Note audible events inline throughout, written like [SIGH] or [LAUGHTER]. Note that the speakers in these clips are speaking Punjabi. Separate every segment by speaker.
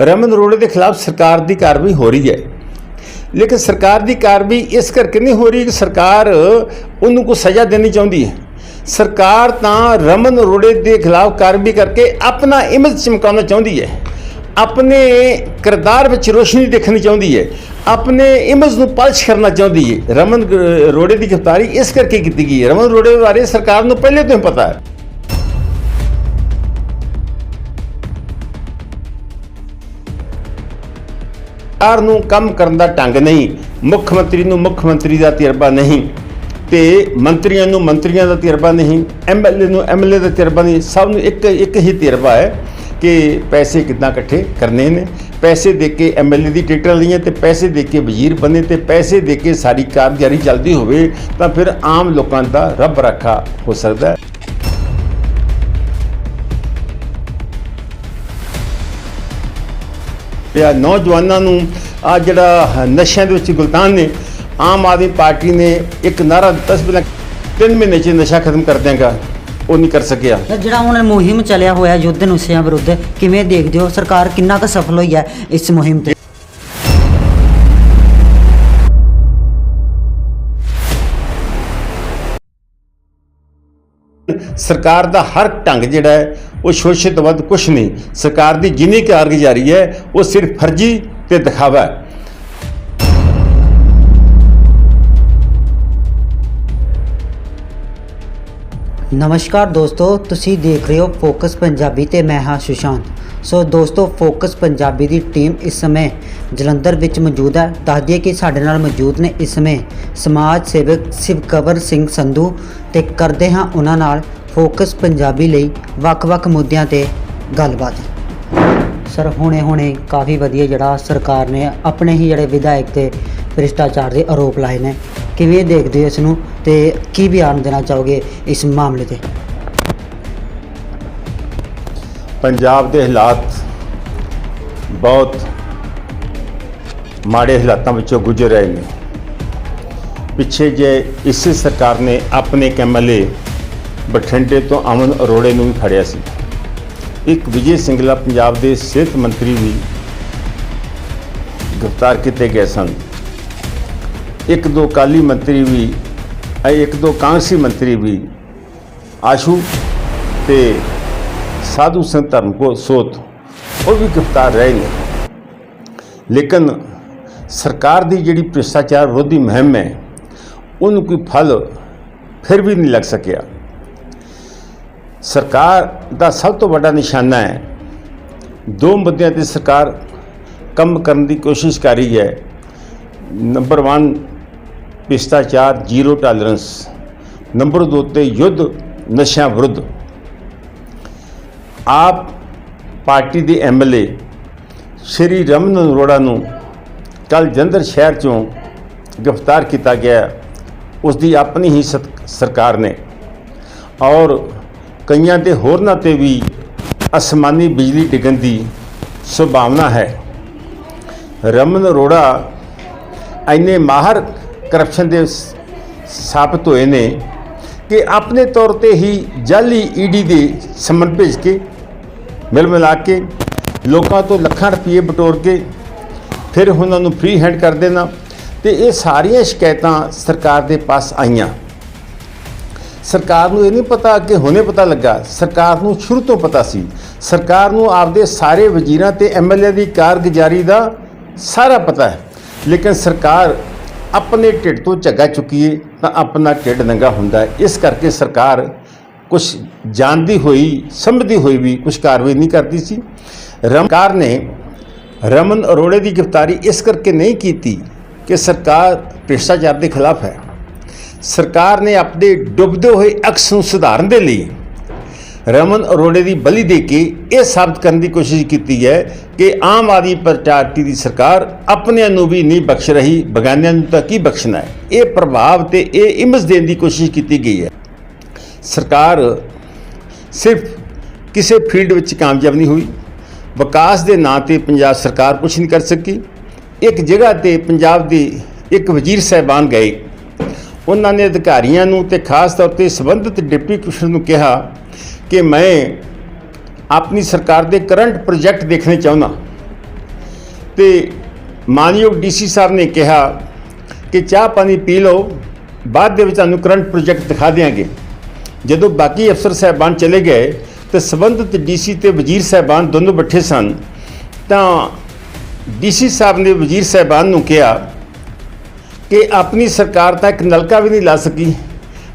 Speaker 1: ਰਮਨ ਅਰੋੜੇ ਦੇ ਖਿਲਾਫ ਸਰਕਾਰ ਦੀ ਕਾਰਵਾਈ ਹੋ ਰਹੀ ਹੈ। ਲੇਕਿਨ ਸਰਕਾਰ ਦੀ ਕਾਰਵਾਈ ਇਸ ਕਰਕੇ ਨਹੀਂ ਹੋ ਰਹੀ ਕਿ ਸਰਕਾਰ ਉਹਨੂੰ ਕੋਈ ਸਜ਼ਾ ਦੇਣੀ ਚਾਹੁੰਦੀ ਹੈ। ਸਰਕਾਰ ਤਾਂ ਰਮਨ ਅਰੋੜੇ ਦੇ ਖਿਲਾਫ ਕਾਰਵਾਈ ਕਰਕੇ ਆਪਣਾ ਇਮੇਜ ਚਮਕਾਉਣਾ ਚਾਹੁੰਦੀ ਹੈ। ਆਪਣੇ ਕਿਰਦਾਰ ਵਿੱਚ ਰੋਸ਼ਨੀ ਦੇਖਣੀ ਚਾਹੁੰਦੀ ਹੈ। ਆਪਣੇ ਇਮੇਜ ਨੂੰ ਪਲਸ਼ ਕਰਨਾ ਚਾਹੁੰਦੀ ਹੈ। ਰਮਨ ਗ- ਅਰੋੜੇ ਦੀ ਗ੍ਰਿਫਤਾਰੀ ਇਸ ਕਰਕੇ ਕੀਤੀ ਗਈ ਹੈ। ਰਮਨ ਅਰੋੜੇ ਬਾਰੇ ਸਰਕਾਰ ਨੂੰ ਪਹਿਲੇ ਤੋਂ ਹੀ ਪਤਾ ਹੈ। ਸਰਕਾਰ ਨੂੰ ਕੰਮ ਕਰਨ ਦਾ ਢੰਗ ਨਹੀਂ, ਮੁੱਖ ਮੰਤਰੀ ਨੂੰ ਮੁੱਖ ਮੰਤਰੀ ਦਾ ਤਜਰਬਾ ਨਹੀਂ ਤੇ ਮੰਤਰੀਆਂ ਨੂੰ ਮੰਤਰੀਆਂ ਦਾ ਤਜਰਬਾ ਨਹੀਂ ਐਮਐਲਏ ਨੂੰ ਐਮਐਲਏ ਦਾ ਤਜਰਬਾ ਨਹੀਂ, ਸਭ ਨੂੰ ਇੱਕ ਇੱਕ ਹੀ ਤਜਰਬਾ ਹੈ ਕਿ ਪੈਸੇ ਕਿੱਦਾਂ ਇਕੱਠੇ ਕਰਨੇ ਨੇ। ਪੈਸੇ ਦੇ ਕੇ ਐਮਐਲਏ ਦੀ ਟਿਕਟਾਂ ਲਈਆਂ ਤੇ ਪੈਸੇ ਦੇ ਕੇ ਵਜ਼ੀਰ ਬਣੇ ਤੇ ਪੈਸੇ ਦੇ ਕੇ ਸਾਰੀ ਕਾਰਗੁਜ਼ਾਰੀ ਚੱਲਦੀ ਹੋਵੇ ਤਾਂ ਫਿਰ ਆਮ ਲੋਕਾਂ ਦਾ ਰੱਬ ਰੱਖਾ ਹੋ ਸਕਦਾ ਹੈ। ਤੇ ਆ ਨੌਜਵਾਨਾਂ ਨੂੰ ਆ ਜਿਹੜਾ ਨਸ਼ਿਆਂ ਦੇ ਵਿੱਚ ਗੁਲਤਾਨ ਨੇ ਆਮ ਆਦਮੀ ਪਾਰਟੀ ਨੇ ਇੱਕ ਨਾਰਾ ਦਿੱਤਾ ਸੀ ਪਹਿਲਾਂ ਤਿੰਨ ਮਹੀਨੇ 'ਚ ਨਸ਼ਾ ਖਤਮ ਕਰ ਦਿਆਂਗਾ। ਉਹ ਨਹੀਂ ਕਰ ਸਕਿਆ।
Speaker 2: ਜਿਹੜਾ ਹੁਣ ਮੁਹਿੰਮ ਚੱਲਿਆ ਹੋਇਆ ਯੁੱਧ ਨਸ਼ਿਆਂ ਵਿਰੁੱਧ ਕਿਵੇਂ ਦੇਖਦੇ ਹੋ? ਸਰਕਾਰ ਕਿੰਨਾ ਕੁ ਸਫਲ ਹੋਈ ਹੈ ਇਸ ਮੁਹਿੰਮ ਤੇ?
Speaker 1: ਸਰਕਾਰ ਦਾ ਹਰ ਢੰਗ ਜਿਹੜਾ ਹੈ ਉਹ ਸ਼ੋਸ਼ੇ ਤੋਂ ਵੱਧ ਕੁਝ ਨਹੀਂ। ਸਰਕਾਰ ਦੀ ਜਿੰਨੀ ਕਾਰਗੁਜ਼ਾਰੀ ਹੈ, ਉਹ ਸਿਰਫ ਫਰਜ਼ੀ ਤੇ ਦਿਖਾਵਾ ਹੈ।
Speaker 2: ਨਮਸਕਾਰ ਦੋਸਤੋ, ਤੁਸੀਂ ਦੇਖ ਰਹੇ ਹੋ ਫੋਕਸ ਪੰਜਾਬੀ ਤੇ ਮੈਂ ਹਾਂ ਸੁਸ਼ਾਂਤ। ਸੋ ਦੋਸਤੋ, ਫੋਕਸ ਪੰਜਾਬੀ ਦੀ ਟੀਮ ਇਸ ਸਮੇਂ ਜਲੰਧਰ ਵਿੱਚ ਮੌਜੂਦ ਹੈ। ਦੱਸ ਦਈਏ ਕਿ ਸਾਡੇ ਨਾਲ ਮੌਜੂਦ ਨੇ ਇਸ ਸਮੇਂ ਸਮਾਜ ਸੇਵਕ ਸ਼ਿਵਕਵਰ ਸਿੰਘ ਸੰਧੂ ਤੇ ਕਰਦੇ ਹਾਂ ਉਹਨਾਂ ਨਾਲ ਫੋਕਸ ਪੰਜਾਬੀ ਲਈ ਵੱਖ-ਵੱਖ ਮੁੱਦਿਆਂ ਤੇ ਗੱਲਬਾਤ। ਸਰ ਹੁਣੇ ਹੁਣੇ ਕਾਫੀ ਵਧੀਆ ਜਿਹੜਾ ਸਰਕਾਰ ਨੇ ਆਪਣੇ ਹੀ ਜਿਹੜੇ ਵਿਧਾਇਕ ਤੇ ਭ੍ਰਿਸ਼ਟਾਚਾਰ ਦੇ ਆਰੋਪ ਲਾਏ ਨੇ। ਕਿਵੇਂ ਦੇਖਦੇ ਹੋ ਇਸ ਨੂੰ ਤੇ ਕੀ ਬਿਆਨ ਦੇਣਾ ਚਾਹੋਗੇ ਇਸ ਮਾਮਲੇ ਤੇ?
Speaker 1: ਪੰਜਾਬ ਦੇ ਹਾਲਾਤ ਬਹੁਤ ਮਾੜੇ ਹਾਲਾਤਾਂ ਵਿੱਚੋਂ ਗੁਜ਼ਰ ਰਹੇ ਨੇ। ਪਿੱਛੇ ਜੇ ਇਸੇ ਸਰਕਾਰ ਨੇ ਆਪਣੇ ਇੱਕ ਐਮਐਲਏ ਬਠਿੰਡੇ ਤੋਂ ਅਮਨ ਅਰੋੜੇ ਨੂੰ ਵੀ ਫੜਿਆ ਸੀ। ਇੱਕ ਵਿਜੇ ਸਿੰਗਲਾ ਪੰਜਾਬ ਦੇ ਸਿਹਤ ਮੰਤਰੀ ਵੀ ਗ੍ਰਿਫਤਾਰ ਕੀਤੇ ਗਏ ਸਨ। ਇੱਕ ਦੋ ਕਾਲੀ ਮੰਤਰੀ ਵੀ ਇੱਕ ਦੋ ਕਾਂਗਰਸੀ ਮੰਤਰੀ ਵੀ, ਆਸ਼ੂ ਤੇ ਸਾਧੂ ਸੰਤ ਧਰਮ ਕੋ ਸੋਤ ਉਹ ਵੀ ਗ੍ਰਿਫਤਾਰ ਰਹੇ ਨੇ। ਲੇਕਿਨ ਸਰਕਾਰ ਦੀ ਜਿਹੜੀ ਭ੍ਰਿਸ਼ਟਾਚਾਰ ਵਿਰੋਧੀ ਮੁਹਿੰਮ ਹੈ, ਉਹਨੂੰ ਕੋਈ ਫਲ ਫਿਰ ਵੀ ਨਹੀਂ ਲੱਗ ਸਕਿਆ। ਸਰਕਾਰ ਦਾ ਸਭ ਤੋਂ ਵੱਡਾ ਨਿਸ਼ਾਨਾ ਹੈ। ਦੋ ਮੁੱਦਿਆਂ ਤੇ ਸਰਕਾਰ ਕੰਮ ਕਰਨ ਦੀ ਕੋਸ਼ਿਸ਼ ਕਰ ਰਹੀ ਹੈ। ਨੰਬਰ 1 ਭ੍ਰਿਸ਼ਟਾਚਾਰ, ਜ਼ੀਰੋ ਟਾਲਰੈਂਸ। ਨੰਬਰ 2 ਤੇ ਯੁੱਧ, ਨਸ਼ਿਆਂ ਵਿਰੁੱਧ। ਆਪ ਪਾਰਟੀ ਦੇ ਐਮਐਲਏ ਸ਼੍ਰੀ ਰਮਨ ਅਰੋੜਾ ਨੂੰ ਕੱਲ ਜੰਦਰ ਸ਼ਹਿਰ ਚੋਂ ਗ੍ਰਿਫਤਾਰ ਕੀਤਾ ਗਿਆ। ਉਸ ਦੀ ਆਪਣੀ ਹੀ ਸਤ- ਸਰਕਾਰ ਨੇ। ਔਰ ਕਈਆਂ ਤੇ ਹੋਰਨਾਂ ਤੇ ਵੀ ਅਸਮਾਨੀ ਬਿਜਲੀ ਡਿੱਗਣ ਦੀ ਸੰਭਾਵਨਾ ਹੈ। ਰਮਨ ਅਰੋੜਾ ਇੰਨੇ ਮਾਹਰ ਕਰਪਸ਼ਨ ਦੇ ਸਾਬਤ ਹੋਏ ਨੇ ਕਿ ਆਪਣੇ ਤੌਰ ਤੇ ਹੀ ਜਾਲੀ ਈਡੀ ਦੇ ਸਮਨ ਭੇਜ ਕੇ, ਮਿਲ ਮਿਲਾ ਕੇ ਲੋਕਾਂ ਤੋਂ ਲੱਖਾਂ ਰੁਪਏ ਬਟੋਰ ਕੇ ਫਿਰ ਉਹਨਾਂ ਨੂੰ ਫ੍ਰੀ ਹੈਂਡ ਕਰ ਦੇਣਾ ਤੇ ਇਹ ਸਾਰੀਆਂ ਸ਼ਿਕਾਇਤਾਂ ਸਰਕਾਰ ਦੇ ਪਾਸ ਆਈਆਂ। ਸਰਕਾਰ ਨੂੰ ਇਹ ਨਹੀਂ ਪਤਾ ਕਿ ਹੁਣੇ ਪਤਾ ਲੱਗਾ। ਸਰਕਾਰ ਨੂੰ ਸ਼ੁਰੂ ਤੋਂ ਪਤਾ ਸੀ। ਸਰਕਾਰ ਨੂੰ ਆਪਦੇ ਸਾਰੇ ਵਜ਼ੀਰਾਂ ਤੇ ਐਮਐਲਏ ਦੀ ਕਾਰਗੁਜ਼ਾਰੀ ਦਾ ਸਾਰਾ ਪਤਾ ਹੈ। ਲੇਕਿਨ ਸਰਕਾਰ ਆਪਣੇ ਢਿੱਡ ਤੋਂ ਝੱਗਾ ਚੁੱਕੀਏ ਤਾਂ ਆਪਣਾ ਢਿੱਡ ਨੰਗਾ ਹੁੰਦਾ ਹੈ। ਇਸ ਕਰਕੇ ਸਰਕਾਰ ਕੁਝ ਜਾਣਦੀ ਹੋਈ, ਸਮਝਦੀ ਹੋਈ ਵੀ ਕੁਝ ਕਾਰਵਾਈ ਨਹੀਂ ਕਰਦੀ ਸੀ। ਰਮਕਾਰ ਨੇ ਰਮਨ ਅਰੋੜੇ ਦੀ ਗ੍ਰਿਫਤਾਰੀ ਇਸ ਕਰਕੇ ਨਹੀਂ ਕੀਤੀ ਕਿ ਸਰਕਾਰ ਭ੍ਰਿਸ਼ਟਾਚਾਰ ਦੇ ਖਿਲਾਫ ਹੈ। ਸਰਕਾਰ ਨੇ ਆਪਣੇ ਡੁੱਬਦੇ ਹੋਏ ਅਕਸ ਨੂੰ ਸੁਧਾਰਨ ਦੇ ਲਈ ਰਮਨ ਅਰੋੜੇ ਦੀ ਬਲੀ ਦੇ ਕੇ ਇਹ ਸਾਬਤ ਕਰਨ ਦੀ ਕੋਸ਼ਿਸ਼ ਕੀਤੀ ਹੈ ਕਿ ਆਮ ਆਦਮੀ ਪਾਰਟੀ ਦੀ ਸਰਕਾਰ ਆਪਣਿਆਂ ਨੂੰ ਵੀ ਨਹੀਂ ਬਖਸ਼ ਰਹੀ, ਬਗਾਨਿਆਂ ਨੂੰ ਤਾਂ ਕੀ ਬਖਸ਼ਣਾ ਹੈ? ਇਹ ਪ੍ਰਭਾਵ ਤੇ ਇਹ ਇਮੇਜ ਦੇਣ ਦੀ ਕੋਸ਼ਿਸ਼ ਕੀਤੀ ਗਈ ਹੈ। ਸਰਕਾਰ ਸਿਰਫ ਕਿਸੇ ਫੀਲਡ ਵਿੱਚ ਕਾਮਯਾਬ ਨਹੀਂ ਹੋਈ। ਵਿਕਾਸ ਦੇ ਨਾਂ ਤੇ ਪੰਜਾਬ ਸਰਕਾਰ ਕੁਝ ਨਹੀਂ ਕਰ ਸਕੀ। ਇੱਕ ਜਗ੍ਹਾ ਤੇ ਪੰਜਾਬ ਦੇ ਇੱਕ ਵਜ਼ੀਰ ਸਾਹਿਬਾਨ ਗਏ। ਉਹਨਾਂ ਨੇ ਅਧਿਕਾਰੀਆਂ ਨੂੰ ਤੇ ਖਾਸ ਤੌਰ ਤੇ ਸੰਬੰਧਿਤ ਡਿਪਟੀ ਕਮਿਸ਼ਨਰ ਨੂੰ ਕਿਹਾ ਕਿ ਮੈਂ ਆਪਣੀ ਸਰਕਾਰ ਦੇ ਕਰੰਟ ਪ੍ਰੋਜੈਕਟ ਦੇਖਣੇ ਚਾਹੁੰਦਾ। ਤੇ ਮਾਨਯੋਗ ਡੀਸੀ ਸਾਹਿਬ ਨੇ ਕਿਹਾ ਕਿ ਚਾਹ ਪਾਣੀ ਪੀ ਲਓ, ਬਾਅਦ ਦੇ ਵਿੱਚ ਤੁਹਾਨੂੰ ਕਰੰਟ ਪ੍ਰੋਜੈਕਟ ਦਿਖਾ ਦਿਆਂਗੇ। ਜਦੋਂ ਬਾਕੀ ਅਫਸਰ ਸਾਹਿਬਾਨ ਚਲੇ ਗਏ ਤੇ ਸਬੰਧਤ ਡੀਸੀ ਤੇ ਵਜ਼ੀਰ ਸਾਹਿਬਾਨ ਦੋਨੋਂ ਬੈਠੇ ਸਨ, ਤਾਂ ਡੀਸੀ ਸਾਹਿਬ ਨੇ ਵਜ਼ੀਰ ਸਾਹਿਬਾਨ ਨੂੰ ਕਿਹਾ ਕਿ ਆਪਣੀ ਸਰਕਾਰ ਤਾਂ ਇੱਕ ਨਲਕਾ ਵੀ ਨਹੀਂ ਲਾ ਸਕੀ।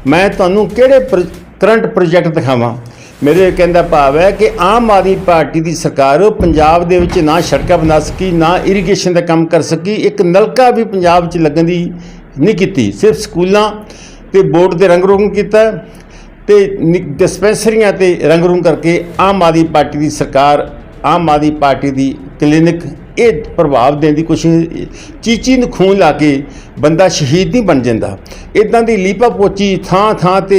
Speaker 1: ਮੈਂ ਤੁਹਾਨੂੰ ਕਿਹੜੇ ਪ੍ਰੋ- ਕਰੰਟ ਪ੍ਰੋਜੈਕਟ ਦਿਖਾਵਾਂ? ਮੇਰੇ ਕਹਿੰਦਾ ਭਾਵ ਹੈ ਕਿ ਆਮ ਆਦਮੀ ਪਾਰਟੀ ਦੀ ਸਰਕਾਰ ਪੰਜਾਬ ਦੇ ਵਿੱਚ ਨਾ ਸੜਕਾਂ ਬਣਾ ਸਕੀ, ਨਾ ਇਰੀਗੇਸ਼ਨ ਦਾ ਕੰਮ ਕਰ ਸਕੀ, ਇੱਕ ਨਲਕਾ ਵੀ ਪੰਜਾਬ 'ਚ ਲੱਗਣ ਦੀ ਨਹੀਂ ਕੀਤੀ। ਸਿਰਫ ਸਕੂਲਾਂ ਤੇ ਬੋਰਡ ਦੇ ਰੰਗ ਰੋਗਨ ਕੀਤਾ ਤੇ ਨਿ- ਡਿਸਪੈਂਸਰੀਆਂ ਤੇ ਰੰਗ ਰੂੰਗ ਕਰਕੇ ਆਮ ਆਦਮੀ ਪਾਰਟੀ ਦੀ ਸਰਕਾਰ, ਆਮ ਆਦਮੀ ਪਾਰਟੀ ਦੀ ਕਲੀਨਿਕ ਇਹ ਪ੍ਰਭਾਵ ਦੇਣ ਦੀ ਕੋਸ਼ਿਸ਼ ਚੀਚੀ ਨੂੰ ਖੂਨ ਲਾ ਕੇ ਬੰਦਾ ਸ਼ਹੀਦ ਨਹੀਂ ਬਣ ਜਾਂਦਾ। ਇਦਾਂ ਦੀ ਲੀਪਾ ਪੋਚੀ ਥਾਂ ਥਾਂ ਤੇ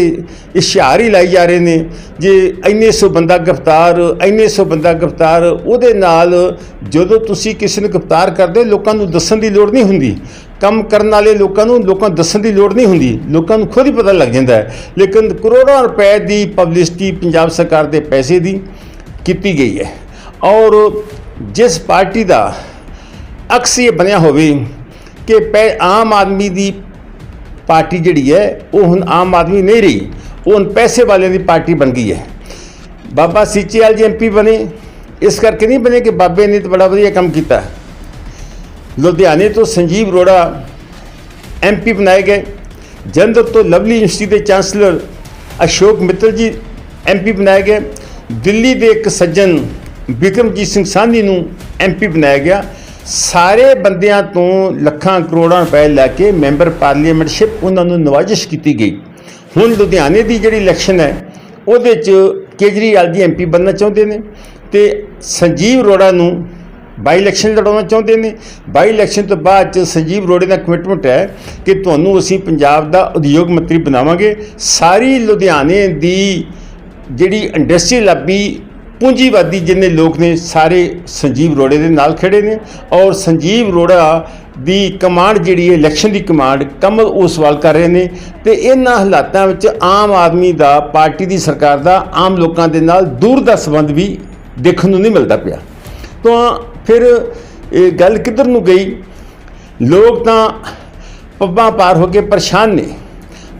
Speaker 1: ਇਸ਼ਾਰ ਹੀ ਲਾਈ ਜਾ ਰਹੇ ਨੇ। ਜੇ ਇੰਨੇ ਸੌ ਬੰਦਾ ਗ੍ਰਿਫਤਾਰ ਇੰਨੇ ਸੌ ਬੰਦਾ ਗ੍ਰਿਫਤਾਰ ਉਹਦੇ ਨਾਲ ਜਦੋਂ ਤੁਸੀਂ ਕਿਸੇ ਨੂੰ ਗ੍ਰਿਫਤਾਰ ਕਰਦੇ ਹੋ, ਲੋਕਾਂ ਨੂੰ ਦੱਸਣ ਦੀ ਲੋੜ ਨਹੀਂ ਹੁੰਦੀ। ਕੰਮ ਕਰਨ ਵਾਲੇ ਲੋਕਾਂ ਨੂੰ ਲੋਕਾਂ ਨੂੰ ਦੱਸਣ ਦੀ ਲੋੜ ਨਹੀਂ ਹੁੰਦੀ। ਲੋਕਾਂ ਨੂੰ ਖੁਦ ਹੀ ਪਤਾ ਲੱਗ ਜਾਂਦਾ ਹੈ। ਲੇਕਿਨ ਕਰੋੜਾਂ ਰੁਪਏ ਦੀ ਪਬਲਿਸਿਟੀ ਪੰਜਾਬ ਸਰਕਾਰ ਦੇ ਪੈਸੇ ਦੀ ਕੀਤੀ ਗਈ ਹੈ। ਔਰ ਜਿਸ ਪਾਰਟੀ ਦਾ ਅਕਸ ਇਹ ਬਣਿਆ ਹੋਵੇ ਕਿ ਪੈ ਆਮ ਆਦਮੀ ਦੀ ਪਾਰਟੀ ਜਿਹੜੀ ਹੈ, ਉਹ ਹੁਣ ਆਮ ਆਦਮੀ ਨਹੀਂ ਰਹੀ, ਉਹ ਹੁਣ ਪੈਸੇ ਵਾਲਿਆਂ ਦੀ ਪਾਰਟੀ ਬਣ ਗਈ ਹੈ। ਬਾਬਾ ਸੀਚੇਵਾਲ ਜੀ ਐਮਪੀ ਬਣੇ, ਇਸ ਕਰਕੇ ਨਹੀਂ ਬਣੇ ਕਿ ਬਾਬੇ ਨੇ ਤਾਂ ਬੜਾ ਵਧੀਆ ਕੰਮ ਕੀਤਾ। ਲੁਧਿਆਣੇ ਤੋਂ ਸੰਜੀਵ ਅਰੋੜਾ ਐਮਪੀ ਬਣਾਏ ਗਏ। ਜਲੰਧਰ ਤੋਂ ਲਵਲੀ ਯੂਨੀਵਰਸਿਟੀ ਦੇ ਚਾਂਸਲਰ ਅਸ਼ੋਕ ਮਿੱਤਲ ਜੀ ਐਮਪੀ ਬਣਾਏ ਗਏ। ਦਿੱਲੀ ਦੇ ਇੱਕ ਸੱਜਣ ਵਿਕਰਮਜੀਤ ਸਿੰਘ ਸਾਂਧੀ ਨੂੰ ਐਮਪੀ ਬਣਾਇਆ ਗਿਆ। ਸਾਰੇ ਬੰਦਿਆਂ ਤੋਂ ਲੱਖਾਂ ਕਰੋੜਾਂ ਰੁਪਏ ਲੈ ਕੇ ਮੈਂਬਰ ਪਾਰਲੀਮੈਂਟਸ਼ਿਪ ਉਹਨਾਂ ਨੂੰ ਨਵਾਜ਼ਿਸ਼ ਕੀਤੀ ਗਈ। ਹੁਣ ਲੁਧਿਆਣੇ ਦੀ ਜਿਹੜੀ ਇਲੈਕਸ਼ਨ ਹੈ, ਉਹਦੇ 'ਚ ਕੇਜਰੀਵਾਲ ਜੀ ਐਮਪੀ ਬਣਨਾ ਚਾਹੁੰਦੇ ਨੇ ਤੇ ਸੰਜੀਵ ਅਰੋੜਾ ਨੂੰ ਬਾਈ ਇਲੈਕਸ਼ਨ ਲੜਾਉਣਾ ਚਾਹੁੰਦੇ ਨੇ। ਬਾਈ ਇਲੈਕਸ਼ਨ ਤੋਂ ਬਾਅਦ ਚ ਸੰਜੀਵ ਅਰੋੜੇ ਦਾ ਕਮਿਟਮੈਂਟ ਹੈ ਕਿ ਤੁਹਾਨੂੰ ਅਸੀਂ ਪੰਜਾਬ ਦਾ ਉਦਯੋਗ ਮੰਤਰੀ ਬਣਾਵਾਂਗੇ। ਸਾਰੀ ਲੁਧਿਆਣੇ ਦੀ ਜਿਹੜੀ ਇੰਡਸਟਰੀ ਲਾਬੀ ਪੂੰਜੀਵਾਦੀ ਜਿੰਨੇ ਲੋਕ ਨੇ, ਸਾਰੇ ਸੰਜੀਵ ਅਰੋੜੇ ਦੇ ਨਾਲ ਖੜੇ ਨੇ ਔਰ ਸੰਜੀਵ ਅਰੋੜਾ ਦੀ ਕਮਾਂਡ ਜਿਹੜੀ ਹੈ, ਇਲੈਕਸ਼ਨ ਦੀ ਕਮਾਂਡ, ਕਮਲ ਓਸਵਾਲ ਕਰ ਰਹੇ ਨੇ ਤੇ ਇਹਨਾਂ ਹਾਲਾਤਾਂ ਵਿੱਚ ਆਮ ਆਦਮੀ ਦਾ, ਪਾਰਟੀ ਦੀ ਸਰਕਾਰ ਦਾ, ਆਮ ਲੋਕਾਂ ਦੇ ਨਾਲ ਦੂਰ ਦਾ ਸੰਬੰਧ ਵੀ ਦੇਖਣ ਨੂੰ ਨਹੀਂ ਮਿਲਦਾ ਪਿਆ। ਤਾਂ ਫਿਰ ਇਹ ਗੱਲ ਕਿੱਧਰ ਨੂੰ ਗਈ? ਲੋਕ ਤਾਂ ਪੱਬਾਂ ਪਾਰ ਹੋ ਕੇ ਪਰੇਸ਼ਾਨ ਨੇ।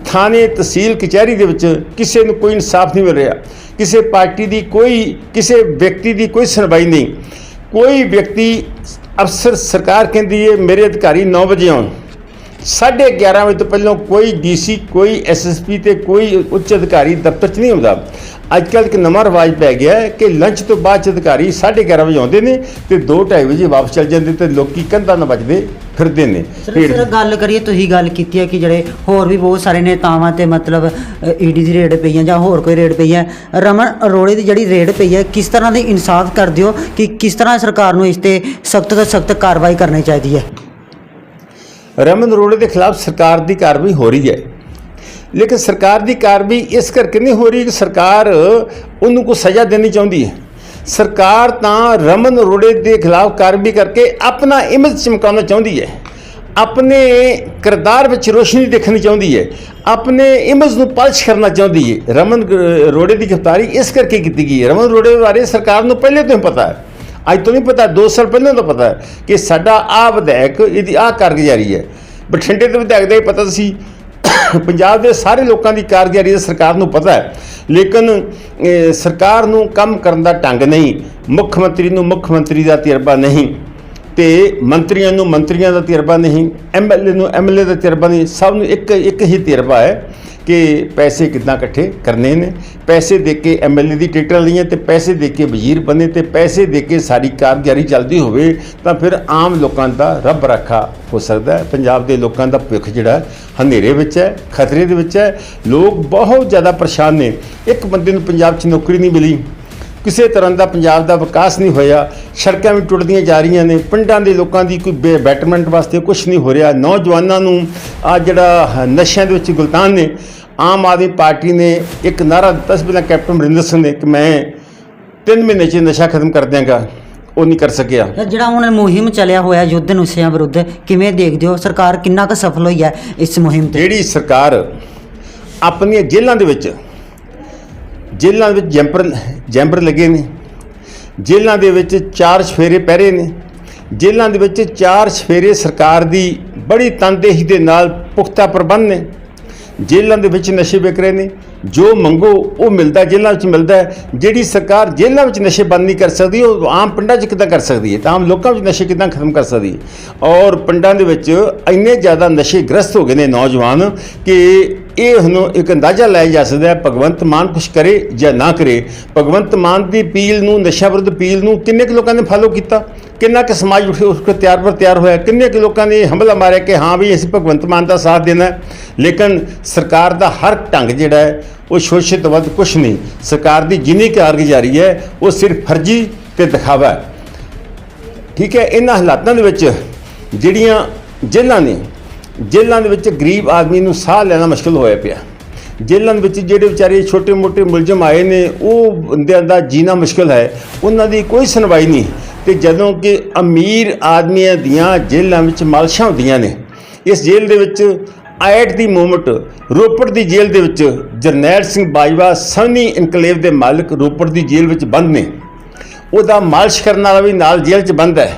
Speaker 1: ਥਾਣੇ, ਤਹਿਸੀਲ, ਕਚਹਿਰੀ ਦੇ ਵਿੱਚ ਕਿਸੇ ਨੂੰ ਕੋਈ ਇਨਸਾਫ ਨਹੀਂ ਮਿਲ ਰਿਹਾ। ਕਿਸੇ ਪਾਰਟੀ ਦੀ ਕੋਈ, ਕਿਸੇ ਵਿਅਕਤੀ ਦੀ ਕੋਈ ਸੁਣਵਾਈ ਨਹੀਂ। ਕੋਈ ਵਿਅਕਤੀ ਅਫਸਰ ਸਰਕਾਰ ਕਹਿੰਦੀ ਹੈ ਮੇਰੇ ਅਧਿਕਾਰੀ 9 ਵਜੇ ਆਉਣ। 11:30 ਵਜੇ ਤੋਂ ਪਹਿਲਾਂ ਕੋਈ ਡੀਸੀ, ਕੋਈ ਐਸਐਸਪੀ ਤੇ ਕੋਈ ਉੱਚ ਅਧਿਕਾਰੀ ਦਫ਼ਤਰ 'ਚ ਨਹੀਂ ਆਉਂਦਾ। ਅੱਜ ਕੱਲ੍ਹ ਇੱਕ ਨਵਾਂ ਰਿਵਾਜ ਪੈ ਗਿਆ ਹੈ ਕਿ ਲੰਚ ਤੋਂ ਬਾਅਦ 'ਚ ਅਧਿਕਾਰੀ 11:30 ਵਜੇ ਆਉਂਦੇ ਨੇ ਤੇ 2:30 ਵਜੇ ਵਾਪਸ ਚਲ ਜਾਂਦੇ ਤੇ ਲੋਕੀ ਕੰਧਾਂ ਨਾਲ ਵੱਜਦੇ? ਫਿਰਦੇ ਨੇ।
Speaker 2: ਸਰ ਸਰ ਗੱਲ ਕਰੀਏ ਤੁਸੀਂ ਗੱਲ ਕੀਤੀ ਹੈ ਕਿ ਜਿਹੜੇ ਹੋਰ ਵੀ ਬਹੁਤ ਸਾਰੇ ਨੇਤਾਵਾਂ ਤੇ ਮਤਲਬ ਈਡੀ ਦੀ ਰੇਡ ਪਈ ਹੈ ਜਾਂ ਹੋਰ ਕੋਈ ਰੇਡ ਪਈ ਹੈ। ਰਮਨ ਅਰੋੜੇ ਦੀ ਜਿਹੜੀ ਰੇਡ ਪਈ ਹੈ ਕਿਸ ਤਰ੍ਹਾਂ ਦੀ ਇਨਸਾਫ ਕਰਦੇ ਹੋ ਕਿ ਕਿਸ ਤਰ੍ਹਾਂ ਸਰਕਾਰ ਨੂੰ ਇਸ ਤੇ ਸਖਤ ਤੋਂ ਸਖਤ ਕਾਰਵਾਈ ਕਰਨੀ ਚਾਹੀਦੀ ਹੈ?
Speaker 1: ਰਮਨ ਅਰੋੜੇ ਦੇ ਖਿਲਾਫ ਸਰਕਾਰ ਦੀ ਕਾਰਵਾਈ ਹੋ ਰਹੀ ਹੈ। ਲੇਕਿਨ ਸਰਕਾਰ ਦੀ ਕਾਰਵਾਈ ਇਸ ਕਰਕੇ ਨਹੀਂ ਹੋ ਰਹੀ ਕਿ ਸਰਕਾਰ ਉਹਨੂੰ ਕੋਈ ਸਜ਼ਾ ਦੇਣੀ ਚਾਹੁੰਦੀ ਹੈ। ਸਰਕਾਰ ਤਾਂ ਰਮਨ ਅਰੋੜੇ ਦੇ ਖਿਲਾਫ ਕਾਰਵਾਈ ਕਰਕੇ ਆਪਣਾ ਇਮੇਜ ਚਮਕਾਉਣਾ ਚਾਹੁੰਦੀ ਹੈ। ਆਪਣੇ ਕਿਰਦਾਰ ਵਿੱਚ ਰੋਸ਼ਨੀ ਦੇਖਣੀ ਚਾਹੁੰਦੀ ਹੈ। ਆਪਣੇ ਇਮੇਜ ਨੂੰ ਪਾਲਿਸ਼ ਕਰਨਾ ਚਾਹੁੰਦੀ ਹੈ। ਰਮਨ ਗ- ਅਰੋੜੇ ਦੀ ਗ੍ਰਿਫਤਾਰੀ ਇਸ ਕਰਕੇ ਕੀਤੀ ਗਈ ਹੈ। ਰਮਨ ਅਰੋੜੇ ਬਾਰੇ ਸਰਕਾਰ ਨੂੰ ਪਹਿਲੇ ਤੋਂ ਹੀ ਪਤਾ ਹੈ। ਅੱਜ ਤੋਂ ਨਹੀਂ ਪਤਾ 2 ਸਾਲ ਪਹਿਲਾਂ ਤੋਂ ਪਤਾ ਹੈ ਕਿ ਸਾਡਾ ਆ ਵਿਧਾਇਕ, ਇਹਦੀ ਆ ਕਾਰਗੁਜ਼ਾਰੀ ਹੈ। ਬਠਿੰਡੇ ਦੇ ਵਿਧਾਇਕ ਦਾ ਹੀ ਪਤਾ ਸੀ। ਪੰਜਾਬ ਦੇ ਸਾਰੇ ਲੋਕਾਂ ਦੀ ਕਾਰਗੁਜ਼ਾਰੀ ਦਾ ਸਰਕਾਰ ਨੂੰ ਪਤਾ ਹੈ, ਲੇਕਿਨ ਸਰਕਾਰ ਨੂੰ ਕੰਮ ਕਰਨ ਦਾ ਢੰਗ ਨਹੀਂ, ਮੁੱਖ ਮੰਤਰੀ ਨੂੰ ਮੁੱਖ ਮੰਤਰੀ ਦਾ ਤਜਰਬਾ ਨਹੀਂ। ਤੇ ਮੰਤਰੀਆਂ ਨੂੰ ਮੰਤਰੀਆਂ ਦਾ ਤਜਰਬਾ ਨਹੀਂ ਐਮਐਲਏ ਨੂੰ ਐਮਐਲਏ ਦਾ ਤਜਰਬਾ ਨਹੀਂ, ਸਭ ਨੂੰ ਇੱਕ ਇੱਕ ਹੀ ਤਜਰਬਾ ਹੈ ਕਿ ਪੈਸੇ ਕਿੱਦਾਂ ਇਕੱਠੇ ਕਰਨੇ ਨੇ। ਪੈਸੇ ਦੇ ਕੇ ਐਮਐਲਏ ਦੀ ਟਿਕਟਾਂ ਲਈਆਂ ਤੇ ਪੈਸੇ ਦੇ ਕੇ ਵਜ਼ੀਰ ਬਣੇ ਤੇ ਪੈਸੇ ਦੇ ਕੇ ਸਾਰੀ ਕਾਰਗੁਜ਼ਾਰੀ ਚੱਲਦੀ ਹੋਵੇ ਤਾਂ ਫਿਰ ਆਮ ਲੋਕਾਂ ਦਾ ਰੱਬ ਰੱਖਾ ਹੋ ਸਕਦਾ ਹੈ। ਪੰਜਾਬ ਦੇ ਲੋਕਾਂ ਦਾ ਭਵਿੱਖ ਜਿਹੜਾ ਹਨੇਰੇ ਵਿੱਚ ਹੈ, ਖਤਰੇ ਦੇ ਵਿੱਚ ਹੈ। ਲੋਕ ਬਹੁਤ ਜ਼ਿਆਦਾ ਪਰੇਸ਼ਾਨ ਨੇ। ਇੱਕ ਬੰਦੇ ਨੂੰ ਪੰਜਾਬ 'ਚ ਨੌਕਰੀ ਨਹੀਂ ਮਿਲੀ। ਕਿਸੇ ਤਰ੍ਹਾਂ ਦਾ ਪੰਜਾਬ ਦਾ ਵਿਕਾਸ ਨਹੀਂ ਹੋਇਆ ਸੜਕਾਂ ਵੀ ਟੁੱਟਦੀਆਂ ਜਾ ਰਹੀਆਂ ਨੇ ਪਿੰਡਾਂ ਦੇ ਲੋਕਾਂ ਦੀ ਕੋਈ ਬੈਟਰਮੈਂਟ ਵਾਸਤੇ ਕੁਝ ਨਹੀਂ ਹੋ ਰਿਹਾ ਨੌਜਵਾਨਾਂ ਨੂੰ ਆ ਜਿਹੜਾ ਨਸ਼ਿਆਂ ਦੇ ਵਿੱਚ ਗੁਲਤਾਨ ਨੇ ਆਮ ਆਦਮੀ ਪਾਰਟੀ ਨੇ ਇੱਕ ਨਾਰਾ ਦਿੱਤਾ ਸੀ ਪਹਿਲਾਂ ਕੈਪਟਨ ਅਮਰਿੰਦਰ ਸਿੰਘ ਨੇ ਕਿ ਮੈਂ 3 ਮਹੀਨੇ 'ਚ ਨਸ਼ਾ ਖਤਮ ਕਰ ਦਿਆਂਗਾ ਉਹ ਨਹੀਂ ਕਰ ਸਕਿਆ।
Speaker 2: ਜਿਹੜਾ ਹੁਣ ਮੁਹਿੰਮ ਚੱਲਿਆ ਹੋਇਆ ਯੁੱਧ ਨਸ਼ਿਆਂ ਵਿਰੁੱਧ ਕਿਵੇਂ ਦੇਖਦੇ ਹੋ? ਸਰਕਾਰ ਕਿੰਨਾ ਕੁ ਸਫਲ ਹੋਈ ਹੈ ਇਸ ਮੁਹਿੰਮ ਤੇ?
Speaker 1: ਜਿਹੜੀ ਸਰਕਾਰ ਆਪਣੀਆਂ ਜੇਲ੍ਹਾਂ ਦੇ ਵਿੱਚ ਜੇਲ੍ਹਾਂ ਦੇ ਵਿੱਚ ਜੈਂਪਰ ਜੈਂਬਰ ਲੱਗੇ ਨੇ। ਜੇਲ੍ਹਾਂ ਦੇ ਵਿੱਚ ਚਾਰ ਸਫੇਰੇ ਪਹਿਰੇ ਨੇ। ਜੇਲ੍ਹਾਂ ਦੇ ਵਿੱਚ ਚਾਰ ਸਫੇਰੇ ਸਰਕਾਰ ਦੀ ਬੜੀ ਤਨਦੇਹੀ ਦੇ ਨਾਲ ਪੁਖਤਾ ਪ੍ਰਬੰਧ ਨੇ। ਜੇਲ੍ਹਾਂ ਦੇ ਵਿੱਚ ਨਸ਼ੇ ਵਿਕ ਰਹੇ ਨੇ। ਜੋ ਮੰਗੋ, ਉਹ ਮਿਲਦਾ ਜੇਲ੍ਹਾਂ ਵਿੱਚ ਮਿਲਦਾ ਜਿਹੜੀ ਸਰਕਾਰ ਜੇਲ੍ਹਾਂ ਵਿੱਚ ਨਸ਼ੇ ਬੰਦ ਨਹੀਂ ਕਰ ਸਕਦੀ ਉਹ ਆਮ ਪਿੰਡਾਂ 'ਚ ਕਿੱਦਾਂ ਕਰ ਸਕਦੀ ਹੈ? ਤਾਂ ਆਮ ਲੋਕਾਂ ਵਿੱਚ ਨਸ਼ੇ ਕਿੱਦਾਂ ਖਤਮ ਕਰ ਸਕਦੀ ਹੈ? ਔਰ ਪਿੰਡਾਂ ਦੇ ਵਿੱਚ ਇੰਨੇ ਜ਼ਿਆਦਾ ਨਸ਼ੇ ਗ੍ਰਸਤ ਹੋ ਗਏ ਨੇ ਨੌਜਵਾਨ ਕਿ ਇਹ ਹੁਣ ਇੱਕ ਅੰਦਾਜ਼ਾ ਲਾਇਆ ਜਾ ਸਕਦਾ ਹੈ, ਭਗਵੰਤ ਮਾਨ ਕੁਛ ਕਰੇ ਜਾਂ ਨਾ ਕਰੇ। ਭਗਵੰਤ ਮਾਨ ਦੀ ਅਪੀਲ ਨੂੰ, ਨਸ਼ਾ ਵਿਰੁੱਧ ਅਪੀਲ ਨੂੰ ਕਿੰਨੇ ਕੁ ਲੋਕਾਂ ਨੇ ਫਾਲੋ ਕੀਤਾ? ਕਿੰਨਾ ਕੁ ਸਮਾਜ ਉੱਠ ਉਸ ਕੋ ਤਿਆਰ ਪਰ ਤਿਆਰ ਹੋਇਆ? ਕਿੰਨੇ ਕੁ ਲੋਕਾਂ ਨੇ ਹਮਲਾ ਮਾਰਿਆ ਕਿ ਹਾਂ ਵੀ ਅਸੀਂ ਭਗਵੰਤ ਮਾਨ ਦਾ ਸਾਥ ਦੇਣਾ ਲੇਕਿਨ ਸਰਕਾਰ ਦਾ ਹਰ ਢੰਗ ਜਿਹੜਾ ਹੈ, ਉਹ ਸ਼ੋਸ਼ਿਤ ਵੱਧ ਕੁਛ ਨਹੀਂ। ਸਰਕਾਰ ਦੀ ਜਿੰਨੀ ਕਾਰਗੁਜ਼ਾਰੀ ਹੈ, ਉਹ ਸਿਰਫ ਫਰਜ਼ੀ ਤੇ ਦਿਖਾਵਾ ਠੀਕ ਹੈ, ਇਹਨਾਂ ਹਾਲਾਤਾਂ ਦੇ ਵਿੱਚ ਜਿਹੜੀਆਂ ਜੇਲ੍ਹਾਂ ਨੇ ਜੇਲ੍ਹਾਂ ਦੇ ਵਿੱਚ ਗਰੀਬ ਆਦਮੀ ਨੂੰ ਸਾਹ ਲੈਣਾ ਮੁਸ਼ਕਲ ਹੋਇਆ ਪਿਆ। ਜੇਲ੍ਹਾਂ ਦੇ ਵਿੱਚ ਜਿਹੜੇ ਵਿਚਾਰੇ ਛੋਟੇ-ਮੋਟੇ ਮੁਲਜ਼ਮ ਆਏ ਨੇ, ਉਹ ਬੰਦਿਆਂ ਦਾ ਜੀਣਾ ਮੁਸ਼ਕਲ ਹੈ। ਉਹਨਾਂ ਦੀ ਕੋਈ ਸੁਣਵਾਈ ਨਹੀਂ। ਤੇ ਜਦੋਂ ਕਿ ਅਮੀਰ ਆਦਮੀਆਂ ਦੀਆਂ ਜੇਲ੍ਹਾਂ ਵਿੱਚ ਮਾਲਸ਼ਾਂ ਹੁੰਦੀਆਂ ਨੇ, ਇਸ ਜੇਲ੍ਹ ਦੇ ਵਿੱਚ ਆਇਟ ਦੀ ਮੂਵਮੈਂਟ ਰੋਪੜ ਦੀ ਜੇਲ੍ਹ ਦੇ ਵਿੱਚ ਜਰਨੈਲ ਸਿੰਘ ਬਾਜਵਾ, ਸਨੀ ਇਨਕਲੇਵ ਦੇ ਮਾਲਕ ਰੋਪੜ ਦੀ ਜੇਲ੍ਹ ਵਿੱਚ ਬੰਦ ਨੇ। ਉਹਦਾ ਮਾਲਸ਼ ਕਰਨ ਵਾਲਾ ਵੀ ਨਾਲ ਜੇਲ੍ਹ 'ਚ ਬੰਦ ਹੈ।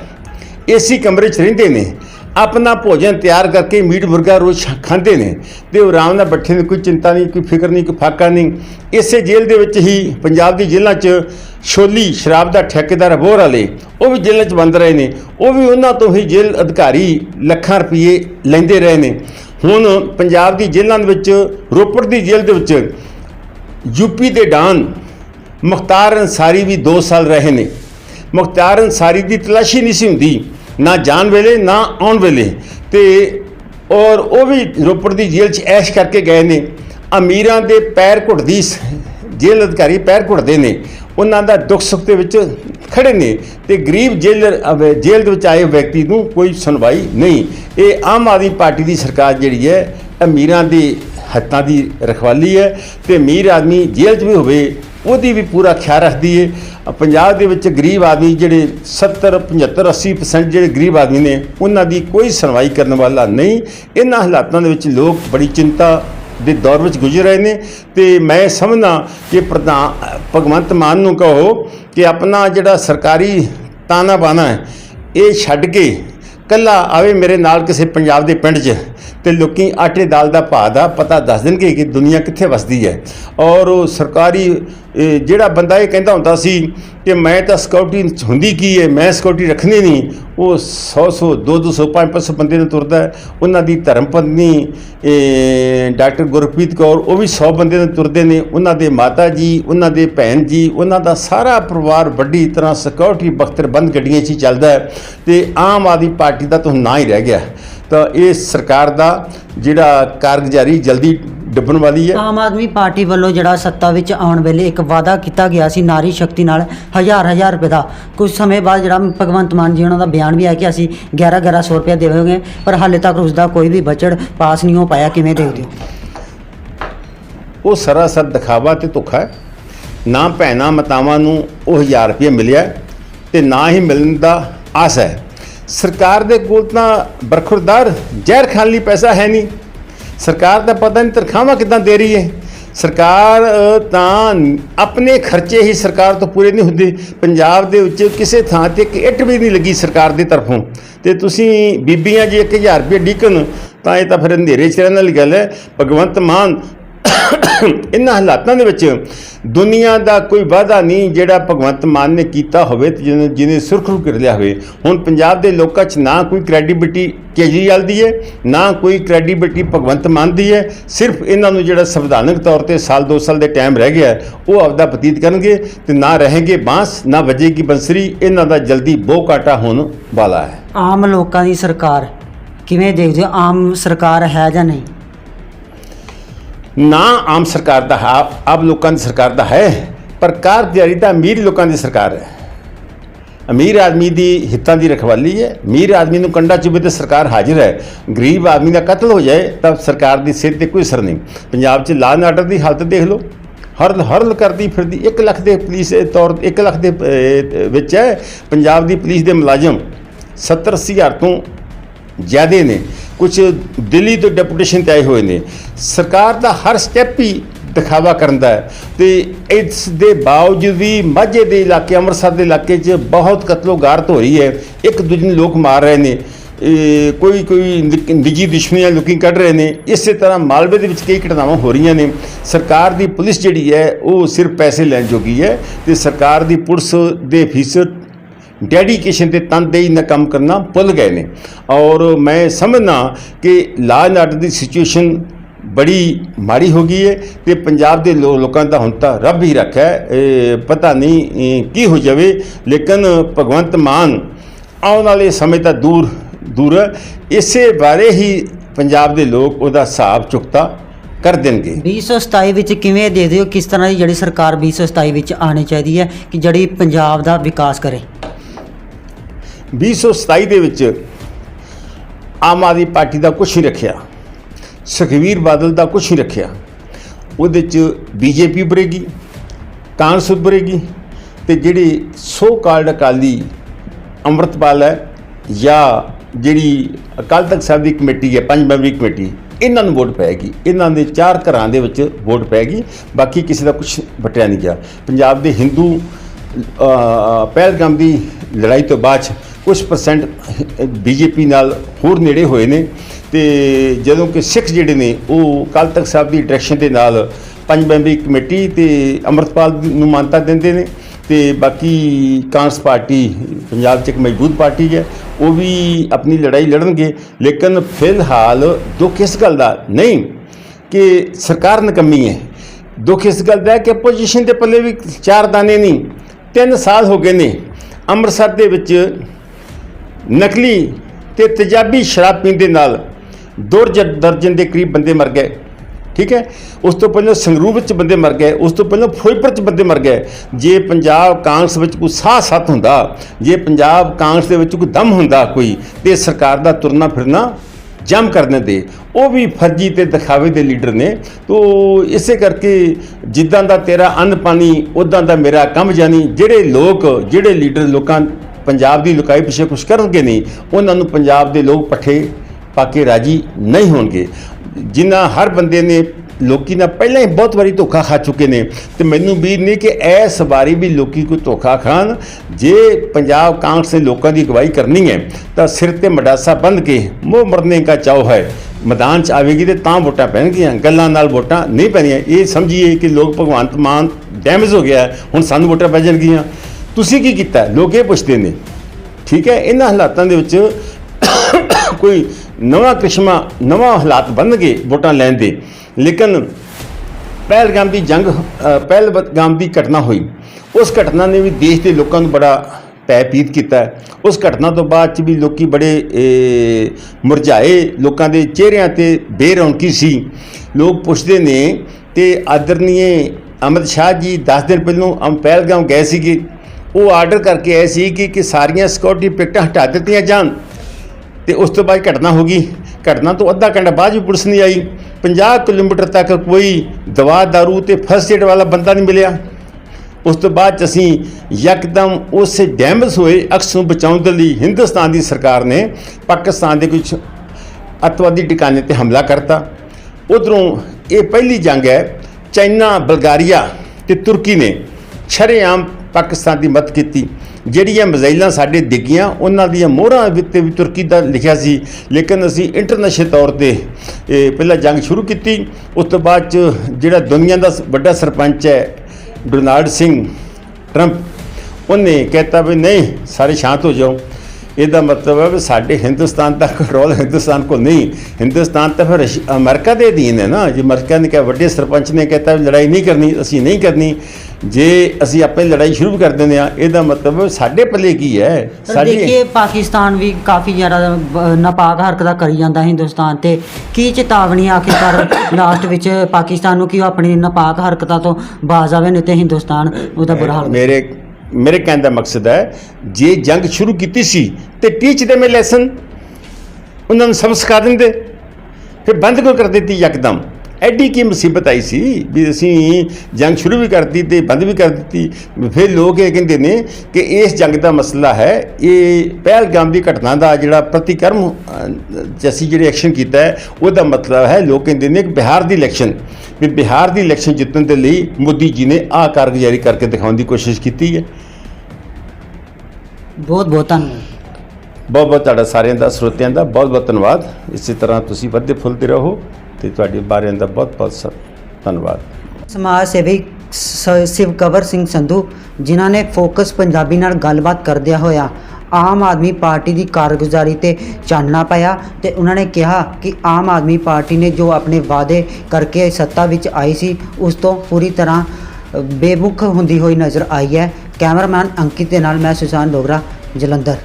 Speaker 1: ਏਸੀ ਕਮਰੇ 'ਚ ਰਹਿੰਦੇ ਨੇ। ਆਪਣਾ ਭੋਜਨ ਤਿਆਰ ਕਰਕੇ ਮੀਟ ਮੁਰਗਾ ਰੋਜ਼ ਖਾਂਦੇ ਨੇ। ਤੇ ਉਹ ਆਰਾਮ ਨਾਲ ਬੈਠੇ ਨੇ, ਕੋਈ ਚਿੰਤਾ ਨਹੀਂ, ਕੋਈ ਫਿਕਰ ਨਹੀਂ, ਕੋਈ ਫਾਕਾ ਨਹੀਂ। ਇਸੇ ਜੇਲ੍ਹ ਦੇ ਵਿੱਚ ਹੀ, ਪੰਜਾਬ ਦੀ ਜੇਲ੍ਹਾਂ 'ਚ ਛੋਲੀ ਸ਼ਰਾਬ ਦਾ ਠੇਕੇਦਾਰ ਅਬੋਰ ਵਾਲੇ, ਉਹ ਵੀ ਜੇਲ੍ਹਾਂ 'ਚ ਬੰਦ ਰਹੇ ਨੇ। ਉਹ ਵੀ ਉਹਨਾਂ ਤੋਂ ਹੀ ਜੇਲ੍ਹ ਅਧਿਕਾਰੀ ਲੱਖਾਂ ਰੁਪਏ ਲੈਂਦੇ ਰਹੇ ਨੇ। ਹੁਣ ਪੰਜਾਬ ਦੀ ਜੇਲ੍ਹਾਂ ਦੇ ਵਿੱਚ, ਰੋਪੜ ਦੀ ਜੇਲ੍ਹ ਦੇ ਵਿੱਚ ਯੂਪੀ ਦੇ ਡਾਨ ਮੁਖਤਾਰ ਅਨਸਾਰੀ ਵੀ 2 ਸਾਲ ਰਹੇ ਨੇ। ਮੁਖਤਾਰ ਅਨਸਾਰੀ ਦੀ ਤਲਾਸ਼ੀ ਨਹੀਂ ਸੀ ਹੁੰਦੀ। ਨਾ ਜਾਣ ਵੇਲੇ, ਨਾ ਆਉਣ ਵੇਲੇ। ਤੇ ਔਰ ਉਹ ਵੀ ਰੋਪੜ ਦੀ ਜੇਲ੍ਹ 'ਚ ਐਸ਼ ਕਰਕੇ ਗਏ ਨੇ। ਅਮੀਰਾਂ ਦੇ ਪੈਰ ਘੁੱਟਦੀ ਸ- ਜੇਲ੍ਹ ਅਧਿਕਾਰੀ ਪੈਰ ਘੁੱਟਦੇ ਨੇ। ਉਹਨਾਂ ਦਾ ਦੁੱਖ ਸੁੱਖ ਦੇ ਵਿੱਚ ਖੜੇ ਨੇ। ਤੇ ਗਰੀਬ ਜੇਲ੍ਹ ਜੇਲ੍ਹ ਦੇ ਵਿੱਚ ਆਏ ਵਿਅਕਤੀ ਨੂੰ ਕੋਈ ਸੁਣਵਾਈ ਨਹੀਂ। ਇਹ ਆਮ ਆਦਮੀ ਪਾਰਟੀ ਦੀ ਸਰਕਾਰ ਜਿਹੜੀ ਹੈ, ਅਮੀਰਾਂ ਦੇ ਹੱਥਾਂ ਦੀ ਰਖਵਾਲੀ ਹੈ। ਤੇ ਅਮੀਰ ਆਦਮੀ ਜੇਲ੍ਹ 'ਚ ਵੀ ਹੋਵੇ, ਉਹਦੀ ਵੀ ਪੂਰਾ ਖਿਆਲ ਰੱਖਦੀ ਹੈ। ਪੰਜਾਬ ਦੇ ਵਿੱਚ ਗਰੀਬ ਆਦਮੀ ਜਿਹੜੇ 70 75 80% ਜਿਹੜੇ ਗਰੀਬ ਆਦਮੀ ਨੇ, ਉਹਨਾਂ ਦੀ ਕੋਈ ਸੁਣਵਾਈ ਕਰਨ ਵਾਲਾ ਨਹੀਂ। ਇਹਨਾਂ ਹਾਲਾਤਾਂ ਦੇ ਵਿੱਚ ਲੋਕ ਬੜੀ ਚਿੰਤਾ ਦੇ ਦੌਰ ਵਿੱਚ ਗੁਜ਼ਰ ਰਹੇ ਨੇ ਤੇ ਮੈਂ ਸਮਝਦਾ ਕਿ ਪ੍ਰਧਾਨ ਭਗਵੰਤ ਮਾਨ ਨੂੰ ਕਹੋ ਕਿ ਆਪਣਾ ਜਿਹੜਾ ਸਰਕਾਰੀ ਤਾਨਾ ਬਾਨਾ ਹੈ, ਇਹ ਛੱਡ ਕੇ ਕੱਲਾ ਆਵੇ ਮੇਰੇ ਨਾਲ ਕਿਸੇ ਪੰਜਾਬ ਦੇ ਪਿੰਡ 'ਚ ਤੇ ਲੋਕੀ ਆਟੇ ਦਾਲ ਦਾ ਭਾਅ ਦਾ ਪਤਾ ਦੱਸ ਦੇਣਗੇ ਕਿ ਦੁਨੀਆ ਕਿੱਥੇ ਵਸਦੀ ਹੈ। ਔਰ ਉਹ ਸਰਕਾਰੀ ਜਿਹੜਾ ਬੰਦਾ ਇਹ ਕਹਿੰਦਾ ਹੁੰਦਾ ਸੀ ਕਿ ਮੈਂ ਤਾਂ ਸਿਕਿਉਰਿਟੀ ਹੁੰਦੀ ਕੀ ਹੈ ਮੈਂ ਸਿਕਿਉਰਿਟੀ ਰੱਖਣੀ ਨਹੀਂ। ਉਹ 100 100 200 500 ਬੰਦੇ ਨੂੰ ਤੁਰਦਾ ਉਹਨਾਂ ਦੀ ਧਰਮ ਪਤਨੀ ਡਾਕਟਰ ਗੁਰਪ੍ਰੀਤ ਕੌਰ, ਉਹ ਵੀ 100 ਬੰਦੇ ਨੂੰ ਤੁਰਦੇ ਨੇ। ਉਹਨਾਂ ਦੇ ਮਾਤਾ ਜੀ, ਉਹਨਾਂ ਦੇ ਭੈਣ ਜੀ, ਉਹਨਾਂ ਦਾ ਸਾਰਾ ਪਰਿਵਾਰ ਵੱਡੀ ਤਰ੍ਹਾਂ ਸਿਕਿਉਰਿਟੀ ਬਖਤਰਬੰਦ ਗੱਡੀਆਂ 'ਚ ਹੀ ਚੱਲਦਾ ਹੈ ਤੇ ਆਮ ਆਦਮੀ ਪਾਰਟੀ ਦਾ ਤਾਂ ਹੁਣ ਨਾਂ ਹੀ ਰਹਿ ਗਿਆ। ਤਾਂ ਇਹ ਸਰਕਾਰ ਦਾ ਜਿਹੜਾ ਕਾਰਗੁਜ਼ਾਰੀ ਜਲਦੀ ਡੱਬਣ ਵਾਲੀ ਹੈ।
Speaker 2: ਆਮ ਆਦਮੀ ਪਾਰਟੀ ਵੱਲੋਂ ਜਿਹੜਾ ਸੱਤਾ ਵਿੱਚ ਆਉਣ ਵੇਲੇ ਇੱਕ ਵਾਅਦਾ ਕੀਤਾ ਗਿਆ ਸੀ ਨਾਰੀ ਸ਼ਕਤੀ ਨਾਲ ਹਜ਼ਾਰ ਹਜ਼ਾਰ ਰੁਪਏ ਦਾ। ਕੁਝ ਸਮੇਂ ਬਾਅਦ ਜਿਹੜਾ ਭਗਵੰਤ ਮਾਨ ਜੀ ਉਹਨਾਂ ਦਾ ਬਿਆਨ ਵੀ ਆਇਆ ਕਿ ਅਸੀਂ 11 1100 ਰੁਪਏ ਦੇਵਾਂਗੇ ਪਰ ਹਾਲੇ ਤੱਕ ਉਸ ਦਾ ਕੋਈ ਵੀ ਬਜਟ ਪਾਸ ਨਹੀਂ ਹੋ ਪਾਇਆ ਕਿਵੇਂ ਦੇਖਦੇ ਹੋ?
Speaker 1: ਉਹ ਸਰਾਸਰ ਦਿਖਾਵਾ ਤੇ ਧੋਖਾ ਹੈ। ਨਾ ਭੈਣਾਂ ਮਤਾਵਾਂ ਨੂੰ ਉਹ 1000 ਰੁਪਏ ਮਿਲਿਆ ਤੇ ਨਾ ਹੀ ਮਿਲਣ ਦਾ ਆਸ ਹੈ। ਸਰਕਾਰ ਦੇ ਕੋਲ ਤਾਂ ਬਰਖੁਰਦਾਰ ਜ਼ਹਿਰ ਖਾਣ ਲਈ ਪੈਸਾ ਹੈ ਨਹੀਂ। ਸਰਕਾਰ ਦਾ ਪਤਾ ਨਹੀਂ ਤਨਖਾਹਾਂ ਕਿੱਦਾਂ ਦੇ ਰਹੀ ਹੈ। ਸਰਕਾਰ ਤਾਂ ਆਪਣੇ ਖਰਚੇ ਹੀ ਸਰਕਾਰ ਤੋਂ ਪੂਰੇ ਨਹੀਂ ਹੁੰਦੇ। ਪੰਜਾਬ ਦੇ ਵਿੱਚ ਕਿਸੇ ਥਾਂ ਤੇ ਇੱਕ ਇੱਟ ਵੀ ਨਹੀਂ ਲੱਗੀ ਸਰਕਾਰ ਦੀ ਤਰਫੋਂ। ਤੇ ਤੁਸੀਂ ਬੀਬੀਆਂ ਜੇ 1000 ਰੁਪਏ ਡੀਕਨ, ਤਾਂ ਇਹ ਤਾਂ ਫਿਰ ਅੰਧੇਰੇ 'ਚ ਰਹਿਣ ਵਾਲੀ ਗੱਲ ਹੈ। ਭਗਵੰਤ ਮਾਨ ਇਹਨਾਂ ਹਾਲਾਤਾਂ ਦੇ ਵਿੱਚ ਦੁਨੀਆ ਦਾ ਕੋਈ ਵਾਅਦਾ ਨਹੀਂ, ਜਿਹੜਾ ਭਗਵੰਤ ਮਾਨ ਨੇ ਕੀਤਾ ਹੋਵੇ ਤੇ ਜਿਹਨੇ ਜਿਹਨੇ ਸੁਰਖਰੂ ਕਰ ਲਿਆ ਹੋਵੇ। ਹੁਣ ਪੰਜਾਬ ਦੇ ਲੋਕਾਂ 'ਚ ਨਾ ਕੋਈ ਕ੍ਰੈਡੀਬਿਲਟੀ ਕੇਜਰੀਵਾਲ ਦੀ ਹੈ, ਨਾ ਕੋਈ ਕ੍ਰੈਡੀਬਿਲਟੀ ਭਗਵੰਤ ਮਾਨ ਦੀ ਹੈ। ਸਿਰਫ ਇਹਨਾਂ ਨੂੰ ਜਿਹੜਾ ਸੰਵਿਧਾਨਕ ਤੌਰ ਤੇ ਸਾਲ 2 ਸਾਲ ਦੇ ਟਾਈਮ ਰਹਿ ਗਿਆ, ਉਹ ਆਪਦਾ ਬਤੀਤ ਕਰਨਗੇ ਤੇ ਨਾ ਰਹੇਗੇ ਬਾਂਸ, ਨਾ ਵਜੇਗੀ ਬੰਸਰੀ। ਇਹਨਾਂ ਦਾ ਜਲਦੀ ਬੋ ਕਾਟਾ ਹੋਣ ਵਾਲਾ ਹੈ।
Speaker 2: ਆਮ ਲੋਕਾਂ ਦੀ ਸਰਕਾਰ, ਕਿਵੇਂ ਦੇਖਦੇ ਹੋ? ਆਮ ਸਰਕਾਰ ਹੈ ਜਾਂ ਨਹੀਂ?
Speaker 1: ਨਾ ਆਮ ਸਰਕਾਰ ਦਾ ਆਪ ਆਪ ਲੋਕਾਂ ਦੀ ਸਰਕਾਰ ਦਾ ਹੈ, ਪਰ ਕਾਰ ਕਾਰਗੁਜ਼ਾਰੀ ਤਾਂ ਅਮੀਰ ਲੋਕਾਂ ਦੀ ਸਰਕਾਰ ਹੈ। ਅਮੀਰ ਆਦਮੀ ਦੀ ਹਿੱਤਾਂ ਦੀ ਰਖਵਾਲੀ ਹੈ, ਅਮੀਰ ਆਦਮੀ ਨੂੰ ਕੰਡਾ ਚੁਬੇ ਤੇ ਸਰਕਾਰ ਹਾਜ਼ਰ ਹੈ। ਗਰੀਬ ਆਦਮੀ ਦਾ ਕਤਲ ਹੋ ਜਾਏ ਤਾਂ ਸਰਕਾਰ ਦੀ ਸਿਹਤ ਤੇ ਕੋਈ ਅਸਰ ਨਹੀਂ। ਪੰਜਾਬ 'ਚ ਲਾਅ ਨਾਟਰ ਦੀ ਹਾਲਤ ਦੇਖ ਲਓ। ਹਰਲ ਹਰਲ ਕਰਦੀ ਫਿਰਦੀ 1 ਲੱਖ ਦੇ ਪੁਲਿਸ ਤੌਰ 1 ਲੱਖ ਦੇ ਵਿੱਚ ਹੈ। ਪੰਜਾਬ ਦੀ ਪੁਲਿਸ ਦੇ ਮੁਲਾਜ਼ਮ 70 ਅੱਸੀ ਹਜ਼ਾਰ ਤੋਂ ਜ਼ਿਆਦੇ ਨੇ। ਕੁਝ ਦਿੱਲੀ ਤੋਂ ਡੈਪੂਟੇਸ਼ਨ ਤੇ ਆਏ ਹੋਏ ਨੇ। ਸਰਕਾਰ ਦਾ ਹਰ ਸਟੈਪ ਹੀ ਦਿਖਾਵਾ ਕਰਨ ਦਾ ਹੈ ਤੇ ਇਸ ਦੇ ਬਾਵਜੂਦ ਵੀ ਮਾਝੇ ਦੇ ਇਲਾਕੇ, ਅੰਮ੍ਰਿਤਸਰ ਦੇ ਇਲਾਕੇ 'ਚ ਬਹੁਤ ਕਤਲੋਗਾਰਤ ਹੋ ਰਹੀ ਹੈ। ਇੱਕ ਦੂਜੇ ਨੂੰ ਲੋਕ ਮਾਰ ਰਹੇ ਨੇ। ਕੋਈ ਕੋਈ ਨਿ- ਨਿੱਜੀ ਦੁਸ਼ਮਣੀਆਂ ਲੋਕੀ ਕੱਢ ਰਹੇ ਨੇ। ਇਸੇ ਤਰ੍ਹਾਂ ਮਾਲਵੇ ਦੇ ਵਿੱਚ ਕਈ ਘਟਨਾਵਾਂ ਹੋ ਰਹੀਆਂ ਨੇ। ਸਰਕਾਰ ਦੀ ਪੁਲਿਸ ਜਿਹੜੀ ਹੈ, ਉਹ ਸਿਰਫ ਪੈਸੇ ਲੈਣ ਜੋਗੀ ਹੈ ਤੇ ਸਰਕਾਰ ਦੀ ਪੁਲਿਸ ਦੇ ਅਫੀਸਰ ਡੈਡੀਕੇਸ਼ਨ ਤੇ ਤਨਦੇਹੀ ਨਾਲ ਕੰਮ ਕਰਨਾ ਭੁੱਲ ਗਏ ਨੇ। ਔਰ ਮੈਂ ਸਮਝਦਾ ਕਿ ਲਾਅ ਐਂਡ ਦੀ ਸਿਚੁਏਸ਼ਨ ਬੜੀ ਮਾੜੀ ਹੋ ਗਈ ਹੈ ਤੇ ਪੰਜਾਬ ਦੇ ਲੋ- ਲੋਕਾਂ ਦਾ ਹੁਣ ਤਾਂ ਰੱਬ ਹੀ ਰੱਖਾ ਹੈ ਇਹ ਪਤਾ ਨਹੀਂ ਕੀ ਹੋ ਜਾਵੇ। ਲੇਕਿਨ ਭਗਵੰਤ ਮਾਨ ਆਉਣ ਵਾਲੇ ਸਮੇਂ ਤਾਂ ਦੂਰ ਦੂਰ ਹੈ। ਇਸੇ ਬਾਰੇ ਹੀ ਪੰਜਾਬ ਦੇ ਲੋਕ ਉਹਦਾ ਹਿਸਾਬ ਚੁਕਤਾ ਕਰ ਦੇਣਗੇ।
Speaker 2: 2027 ਵਿੱਚ ਕਿਵੇਂ ਦੇ ਦਿਓ ਕਿਸ ਤਰ੍ਹਾਂ ਦੀ ਜਿਹੜੀ ਸਰਕਾਰ 2027 ਵਿੱਚ ਆਣੀ ਚਾਹੀਦੀ ਹੈ ਕਿ ਜਿਹੜੀ ਪੰਜਾਬ ਦਾ ਵਿਕਾਸ ਕਰੇ?
Speaker 1: 2027 ਦੇ ਵਿੱਚ ਆਮ ਆਦਮੀ ਪਾਰਟੀ ਦਾ ਕੁਝ ਨਹੀਂ ਰੱਖਿਆ। ਸੁਖਵੀਰ ਬਾਦਲ ਦਾ ਕੁਝ ਨਹੀਂ ਰੱਖਿਆ। ਉਹਦੇ ਚ ਬੀਜੇਪੀ ਉਭਰੇਗੀ, ਕਾਂਗਰਸ ਉਭਰੇਗੀ ਤੇ ਜਿਹੜੀ ਸੋ ਕਾਲਡ ਅਕਾਲੀ ਅੰਮ੍ਰਿਤਪਾਲ ਹੈ ਜਾਂ ਜਿਹੜੀ ਅਕਾਲ ਤਖਤ ਸਾਹਿਬ ਦੀ ਕਮੇਟੀ ਹੈ, ਪੰਜ ਮੈਂਬਰੀ ਕਮੇਟੀ, ਇਹਨਾਂ ਨੂੰ ਵੋਟ ਪੈਗੀ ਇਹਨਾਂ ਦੇ ਚਾਰ ਘਰਾਂ ਦੇ ਵਿੱਚ ਵੋਟ ਪੈਗੀ ਬਾਕੀ ਕਿਸੇ ਦਾ ਕੁਝ ਵਟਿਆ ਨਹੀਂ ਗਿਆ। ਪੰਜਾਬ ਦੇ ਹਿੰਦੂ ਪਹਿਲਗਾਮ ਦੀ ਲੜਾਈ ਤੋਂ ਬਾਅਦ 'ਚ ਕੁਝ ਪਰਸੈਂਟ ਬੀਜੇਪੀ ਨਾਲ ਹੋਰ ਨੇੜੇ ਹੋਏ ਨੇ ਤੇ ਜਦੋਂ ਕਿ ਸਿੱਖ ਜਿਹੜੇ ਨੇ, ਉਹ ਕੱਲ ਤੱਕ ਸਾਹਿਬ ਦੀ ਡਾਇਰੈਕਸ਼ਨ ਦੇ ਨਾਲ ਪੰਜ ਮੈਂਬਰੀ ਕਮੇਟੀ ਤੇ ਅੰਮ੍ਰਿਤਪਾਲ ਨੂੰ ਮਾਨਤਾ ਦਿੰਦੇ ਨੇ ਤੇ ਬਾਕੀ ਕਾਂਗਰਸ ਪਾਰਟੀ, ਪੰਜਾਬ 'ਚ ਇੱਕ ਮਜ਼ਬੂਤ ਪਾਰਟੀ ਹੈ, ਉਹ ਵੀ ਆਪਣੀ ਲੜਾਈ ਲੜਨਗੇ। ਲੇਕਿਨ ਫਿਲਹਾਲ ਦੁੱਖ ਇਸ ਗੱਲ ਦਾ ਨਹੀਂ ਕਿ ਸਰਕਾਰ ਨਕੰਮੀ ਹੈ। ਦੁੱਖ ਇਸ ਗੱਲ ਦਾ ਹੈ ਕਿ ਪੋਜੀਸ਼ਨ ਦੇ ਪੱਲੇ ਵੀ ਚਾਰ ਦਾਣੇ ਨਹੀਂ, ਤਿੰਨ ਸਾਲ ਹੋ ਗਏ ਨੇ। ਅੰਮ੍ਰਿਤਸਰ ਦੇ ਵਿੱਚ ਨਕਲੀ ਤੇ ਤੇਜ਼ਾਬੀ ਸ਼ਰਾਬ ਪੀਣ ਦੇ ਨਾਲ ਦੋ ਦਰਜਨ ਦੇ ਕਰੀਬ ਬੰਦੇ ਮਰ ਗਏ, ਠੀਕ ਹੈ? ਉਸ ਤੋਂ ਪਹਿਲਾਂ ਸੰਗਰੂਰ ਵਿੱਚ ਬੰਦੇ ਮਰ ਗਏ, ਉਸ ਤੋਂ ਪਹਿਲਾਂ ਫੋਜ਼ਪੁਰ ਚ ਬੰਦੇ ਮਰ ਗਏ। ਜੇ ਪੰਜਾਬ ਕਾਂਗਰਸ ਵਿੱਚ ਕੋਈ ਸਾਹ ਸੱਤ ਹੁੰਦਾ, ਜੇ ਪੰਜਾਬ ਕਾਂਗਰਸ ਦੇ ਵਿੱਚ ਕੋਈ ਦਮ ਹੁੰਦਾ ਕੋਈ, ਤੇ ਸਰਕਾਰ ਦਾ ਤੁਰਨਾ ਫਿਰਨਾ ਜਮ ਕਰ ਦਿੰਦੇ। ਉਹ ਵੀ ਫਰਜੀ ਤੇ ਦਿਖਾਵੇ ਦੇ ਲੀਡਰ ਨੇ। ਤੋ ਇਸੇ ਕਰਕੇ ਜਿੱਦਾਂ ਦਾ ਤੇਰਾ ਅੰਨ ਪਾਣੀ ਉਦਾਂ ਦਾ ਮੇਰਾ ਕੰਮ ਜਾਨੀ, ਜਿਹੜੇ ਲੋਕ, ਜਿਹੜੇ ਲੀਡਰ ਲੋਕਾਂ ਪੰਜਾਬ ਦੀ ਲੁਕਾਈ ਪਿੱਛੇ ਕੁਛ ਕਰਨਗੇ ਨਹੀਂ, ਉਹਨਾਂ ਨੂੰ ਪੰਜਾਬ ਦੇ ਲੋਕ ਪੱਠੇ ਪਾ ਕੇ ਰਾਜੀ ਨਹੀਂ ਹੋਣਗੇ। ਜਿਨ੍ਹਾਂ ਹਰ ਬੰਦੇ ਨੇ ਲੋਕੀ ਨਾ ਪਹਿਲਾਂ ਹੀ ਬਹੁਤ ਵਾਰੀ ਧੋਖਾ ਖਾ ਚੁੱਕੇ ਨੇ ਤੇ ਮੈਨੂੰ ਉਮੀਦ ਨਹੀਂ ਕਿ ਇਸ ਵਾਰੀ ਵੀ ਲੋਕੀ ਕੋਈ ਧੋਖਾ ਖਾਣ। ਜੇ ਪੰਜਾਬ ਕਾਂਗਰਸ ਨੇ ਲੋਕਾਂ ਦੀ ਅਗਵਾਈ ਕਰਨੀ ਹੈ, ਤਾਂ ਸਿਰ ਤੇ ਮਡਾਸਾ ਬੰਨ ਕੇ ਮੋਹ ਮਰਨੇ ਦਾ ਚਾਅ ਹੈ। ਮੈਦਾਨ 'ਚ ਆਵੇਗੀ ਤੇ ਤਾਂ ਵੋਟਾਂ ਪੈਣਗੀਆਂ, ਗੱਲਾਂ ਨਾਲ ਵੋਟਾਂ ਨਹੀਂ ਪੈਣੀਆਂ। ਇਹ ਸਮਝੀਏ ਕਿ ਲੋਕ ਭਗਵੰਤ ਮਾਨ ਡੈਮੇਜ ਹੋ ਗਿਆ ਹੁਣ ਸਾਨੂੰ ਵੋਟਾਂ ਪੈ ਜਾਣਗੀਆਂ। ਤੁਸੀਂ ਕੀ ਕੀਤਾ? ਲੋਕ ਇਹ ਪੁੱਛਦੇ ਨੇ। ਠੀਕ ਹੈ? ਇਹਨਾਂ ਹਾਲਾਤਾਂ ਦੇ ਵਿੱਚ [COUGHS] ਕੋਈ ਨਵਾਂ ਕ੍ਰਿਸ਼ਮਾ ਨਵਾਂ ਹਾਲਾਤ ਬਣਨਗੇ ਵੋਟਾਂ ਲੈਣ ਦੇ। ਲੇਕਿਨ ਪਹਿਲਗਾਮ ਦੀ ਜੰਗ ਅ, ਪਹਿਲਗਾਮ ਦੀ ਘਟਨਾ ਹੋਈ। ਉਸ ਘਟਨਾ ਨੇ ਵੀ ਦੇਸ਼ ਦੇ ਲੋਕਾਂ ਨੂੰ ਬੜਾ ਭੈਭੀਤ ਕੀਤਾ। ਉਸ ਘਟਨਾ ਤੋਂ ਬਾਅਦ ਚ ਵੀ ਲੋਕੀ ਬੜੇ ਮੁਰਝਾਏ। ਲੋਕਾਂ ਦੇ ਚਿਹਰਿਆਂ ਤੇ ਬੇਰੌਣਕੀ ਸੀ। ਲੋਕ ਪੁੱਛਦੇ ਨੇ ਤੇ ਆਦਰਨੀਏ ਅਮਿਤ ਸ਼ਾਹ ਜੀ 10 ਦਿਨ ਪਹਿਲਾਂ ਅਮ ਪਹਿਲਗਾਮ ਗਏ ਸੀਗੇ? ਉਹ ਆਰਡਰ ਕਰਕੇ ਆਏ ਸੀ ਕਿ ਕਿ ਸਾਰੀਆਂ ਸਿਕਿਉਰਿਟੀ ਪਿਕਟਾਂ ਹਟਾ ਦਿੱਤੀਆਂ ਜਾਣ ਤੇ ਉਸ ਤੋਂ ਬਾਅਦ ਘਟਨਾ ਹੋ ਗਈ। ਘਟਨਾ ਤੋਂ ਅੱਧਾ ਘੰਟਾ ਬਾਅਦ ਵੀ ਪੁਲਿਸ ਨਹੀਂ ਆਈ। 50 ਕਿਲੋਮੀਟਰ ਤੱਕ ਕੋਈ ਦਵਾ ਦਾਰੂ ਤੇ ਫਸਟ ਏਡ ਵਾਲਾ ਬੰਦਾ ਨਹੀਂ ਮਿਲਿਆ। ਉਸ ਤੋਂ ਬਾਅਦ 'ਚ ਅਸੀਂ ਯਕਦਮ ਉਸ ਡੈਮੇਜ ਹੋਏ ਅਕਸ ਨੂੰ ਬਚਾਉਣ ਦੇ ਲਈ ਹਿੰਦੁਸਤਾਨ ਦੀ ਸਰਕਾਰ ਨੇ ਪਾਕਿਸਤਾਨ ਦੇ ਕੁਝ ਅੱਤਵਾਦੀ ਟਿਕਾਣੇ ਤੇ ਹਮਲਾ ਕਰਤਾ। ਉਧਰੋਂ ਇਹ ਪਹਿਲੀ ਜੰਗ ਹੈ। ਚਾਈਨਾ, ਬਲਗਾਰੀਆ ਤੇ ਤੁਰਕੀ ਨੇ ਛਰੇਆਮ ਪਾਕਿਸਤਾਨ ਦੀ ਮਦਦ ਕੀਤੀ। ਜਿਹੜੀਆਂ ਮਜ਼ਾਈਲਾਂ ਸਾਡੇ ਡਿੱਗੀਆਂ, ਉਹਨਾਂ ਦੀਆਂ ਮੋਹਰਾਂ ਉੱਤੇ ਵੀ ਤੁਰਕੀ ਦਾ ਲਿਖਿਆ ਸੀ। ਲੇਕਿਨ ਅਸੀਂ ਇੰਟਰਨੈਸ਼ਨਲ ਤੌਰ ਤੇ, ਇਹ ਪਹਿਲਾਂ ਜੰਗ ਸ਼ੁਰੂ ਕੀਤੀ। ਉਸ ਤੋਂ ਬਾਅਦ ਚ ਜਿਹੜਾ ਦੁਨੀਆ ਦਾ ਵੱਡਾ ਸਰਪੰਚ ਹੈ ਡੋਨਾਲਡ ਸਿੰਘ ਟਰੰਪ, ਉਹਨੇ ਕਹਿਤਾ ਵੀ ਨਹੀਂ, ਸਾਰੇ ਸ਼ਾਂਤ ਹੋ ਜਾਓ। ਇਹਦਾ ਮਤਲਬ ਹੈ ਵੀ ਸਾਡੇ ਹਿੰਦੁਸਤਾਨ ਦਾ ਕੰਟਰੋਲ ਹਿੰਦੁਸਤਾਨ ਕੋਲ ਨਹੀਂ। ਹਿੰਦੁਸਤਾਨ ਤਾਂ ਫਿਰ ਅਮਰੀਕਾ ਦੇ ਅਧੀਨ ਹੈ ਨਾ। ਜੇ ਅਮਰੀਕਾ ਨੇ ਕਿਹਾ ਵੱਡੇ ਸਰਪੰਚ ਨੇ ਕਹਿਤਾ ਲੜਾਈ ਨਹੀਂ ਕਰਨੀ ਅਸੀਂ ਨਹੀਂ ਕਰਨੀ। ਜੇ ਅਸੀਂ ਆਪੇ ਲੜਾਈ ਸ਼ੁਰੂ ਕਰ ਦਿੰਦੇ ਆ ਇਹਦਾ ਮਤਲਬ ਸਾਡੇ ਪੱਲੇ ਕੀ ਹੈ?
Speaker 2: ਸਰ ਦੇਖੀਏ ਪਾਕਿਸਤਾਨ ਵੀ ਕਾਫੀ ਜ਼ਿਆਦਾ ਨਾਪਾਕ ਹਰਕਤਾਂ ਕਰੀ ਜਾਂਦਾ ਹਿੰਦੁਸਤਾਨ ਤੇ। ਕੀ ਚੇਤਾਵਨੀ ਆਖਿਰਕਾਰ ਲਾਸਟ ਵਿੱਚ ਪਾਕਿਸਤਾਨ ਨੂੰ ਕਿ ਉਹ ਆਪਣੀ ਨਾਪਾਕ ਹਰਕਤਾਂ ਤੋਂ ਬਾਜ਼ ਆਵੇ ਨਹੀਂ ਤੇ ਹਿੰਦੁਸਤਾਨ ਉਹਦਾ ਬੁਰਾ ਹਾਲ
Speaker 1: ਮੇਰੇ ਮੇਰੇ ਕਹਿਣ ਦਾ ਮਕਸਦ ਹੈ, ਜੇ ਜੰਗ ਸ਼ੁਰੂ ਕੀਤੀ ਸੀ ਤੇ ਟੀਚ ਦੇ ਮੇ ਲੈਸਨ ਉਹਨਾਂ ਨੂੰ ਸਬਕ ਦਿੰਦੇ, ਫਿਰ ਬੰਦ ਕਿਉਂ ਕਰ ਦਿੱਤੀ ਯਕਦਮ? ਐਡੀ ਕੀ ਮੁਸੀਬਤ ਆਈ ਸੀ ਵੀ ਅਸੀਂ ਜੰਗ ਸ਼ੁਰੂ ਵੀ ਕਰਤੀ ਤੇ ਬੰਦ ਵੀ ਕਰ ਦਿੱਤੀ। ਫਿਰ ਲੋਕ ਇਹ ਕਹਿੰਦੇ ਨੇ ਕਿ ਇਸ ਜੰਗ ਦਾ ਮਸਲਾ ਹੈ ਇਹ ਪਹਿਲਗਾਮ ਦੀ ਘਟਨਾ ਦਾ ਜਿਹੜਾ ਪ੍ਰਤੀਕਰਮ ਅਸੀਂ ਜਿਹੜੇ ਐਕਸ਼ਨ ਕੀਤਾ ਹੈ ਉਹਦਾ ਮਤਲਬ ਹੈ ਲੋਕ ਕਹਿੰਦੇ ਨੇ ਕਿ ਬਿਹਾਰ ਦੀ ਇਲੈਕਸ਼ਨ। ਵੀ ਬਿਹਾਰ ਦੀ ਇਲੈਕਸ਼ਨ ਜਿੱਤਣ ਦੇ ਲਈ ਮੋਦੀ ਜੀ ਨੇ ਆਹ ਕਾਰਗੁਜ਼ਾਰੀ ਕਰਕੇ ਦਿਖਾਉਣ ਦੀ ਕੋਸ਼ਿਸ਼ ਕੀਤੀ ਹੈ।
Speaker 2: ਬਹੁਤ ਬਹੁਤ ਧੰਨਵਾਦ।
Speaker 1: ਬਹੁਤ ਬਹੁਤ ਤੁਹਾਡਾ ਸਾਰਿਆਂ ਦਾ ਸਰੋਤਿਆਂ ਦਾ ਬਹੁਤ ਬਹੁਤ ਧੰਨਵਾਦ। ਇਸੇ ਤਰ੍ਹਾਂ ਤੁਸੀਂ ਵੱਧਦੇ ਫੁੱਲਦੇ ਰਹੋ। ਤੇ ਤੁਹਾਡੇ ਬਾਰਿਆਂ ਦਾ ਬਹੁਤ ਬਹੁਤ ਧੰਨਵਾਦ।
Speaker 2: ਸਮਾਜ ਸੇਵੀ ਸ- ਸ਼ਿਵਕਵਰ ਸਿੰਘ ਸੰਧੂ ਜਿਨ੍ਹਾਂ ਨੇ ਫੋਕਸ ਪੰਜਾਬੀ ਨਾਲ ਗੱਲਬਾਤ ਕਰਦਿਆਂ ਹੋਇਆ ਆਮ ਆਦਮੀ ਪਾਰਟੀ ਦੀ ਕਾਰਗੁਜ਼ਾਰੀ ਤੇ ਚਾਨਣਾ ਪਾਇਆ ਤੇ ਉਹਨਾਂ ਨੇ ਕਿਹਾ ਕਿ ਆਮ ਆਦਮੀ ਪਾਰਟੀ ਨੇ ਜੋ ਆਪਣੇ ਵਾਅਦੇ ਕਰਕੇ ਸੱਤਾ ਵਿੱਚ ਆਈ ਸੀ ਉਸ ਤੋਂ ਪੂਰੀ ਤਰ੍ਹਾਂ ਅ, ਬੇਮੁਖ ਹੁੰਦੀ ਹੋਈ ਨਜ਼ਰ ਆਈ ਹੈ। ਕੈਮਰਾਮੈਨ ਅੰਕਿਤ ਦੇ ਨਾਲ ਮੈਂ ਸੁਸ਼ਾਂਤ ਡੋਗਰਾ ਜਲੰਧਰ।